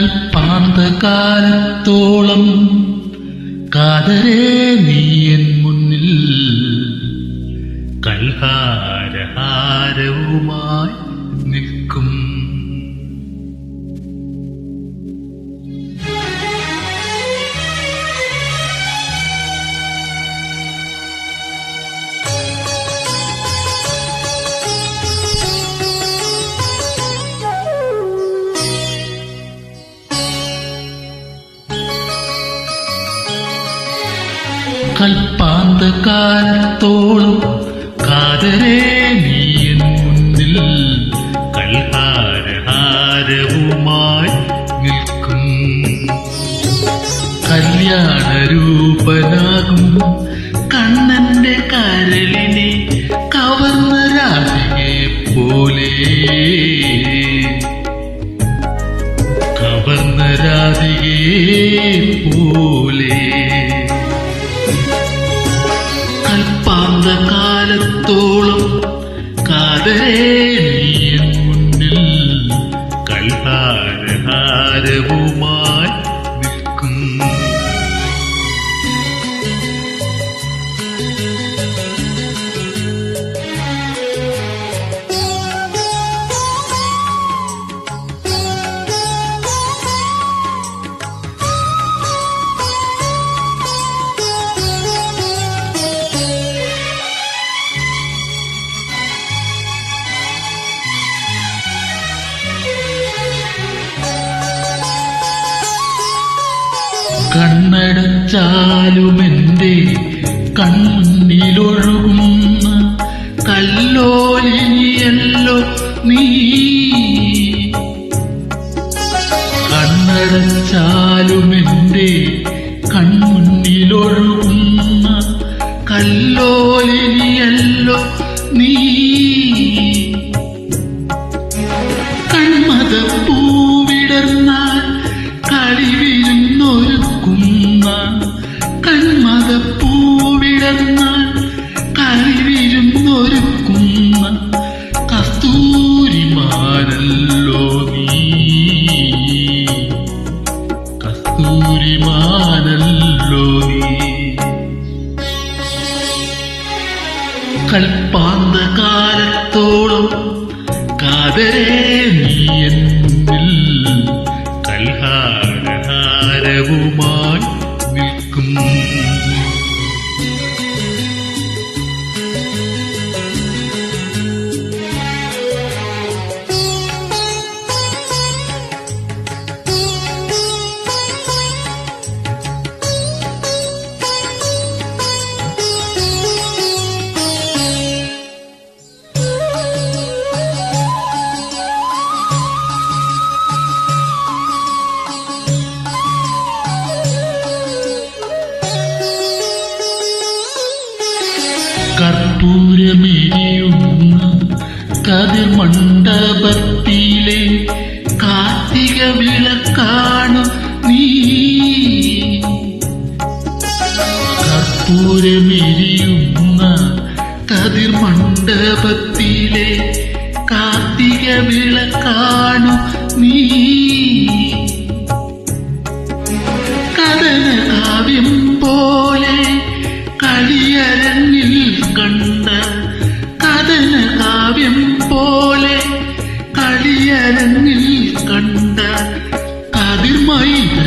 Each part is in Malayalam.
കൽപ്പാന്തകാലത്തോളം കാതരേ എൻ മുന്നിൽ കൽഹാരഹാരവുമായി കൽപ്പാന്തകാലത്തോളം കാതരേ നീയൻ മുന്നിൽ കൽഹാരഹാരവുമായി നിൽക്കും. കല്യാണരൂപനാകും കണ്ണന്റെ കരളിനെ കവർന്ന രാജയെ പോലെ. കവർന്ന രാജയെ പോലെ. കൽപ്പാന്തകാലത്തോളം കാതരേ നീയൻ മുന്നിൽ കൽഹാരഹാരവുമായി നിൽക്കും കണ്ണടച്ചാലുമെന്റെ കണ്ണിലൊഴുകുന്ന കല്ലോലിനിയല്ലോ നീ. കണ്ണടച്ചാലുമെന്റെ കണ്ണിലൊഴുകുന്ന കല്ലോലിനിയല്ലോ നീ. കസ്തൂരിമാനല്ലോ നീ കസ്തൂരിമാനല്ലോ നീ. കൽപ്പാന്ത കാലത്തോളം കാതരേ നീ എന്നിൽ കൽഹാരഹാരവുമായി കർപ്പൂരമെരിയുന്ന കതിർമണ്ഡപത്തിലെ കാർത്തിക വിളക്കാണു നീ. കർപ്പൂരമെരിയുന്ന കതിർമണ്ഡപത്തിലെ കാർത്തിക വിളക്കാണു നീ.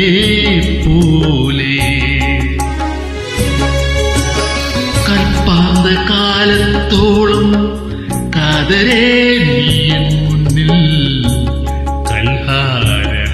രാധികയെ കൽപ്പാന്ത കാലത്തോളം കാതരേ നീയൻ മുന്നിൽ കൽഹാരഹാരവുമായി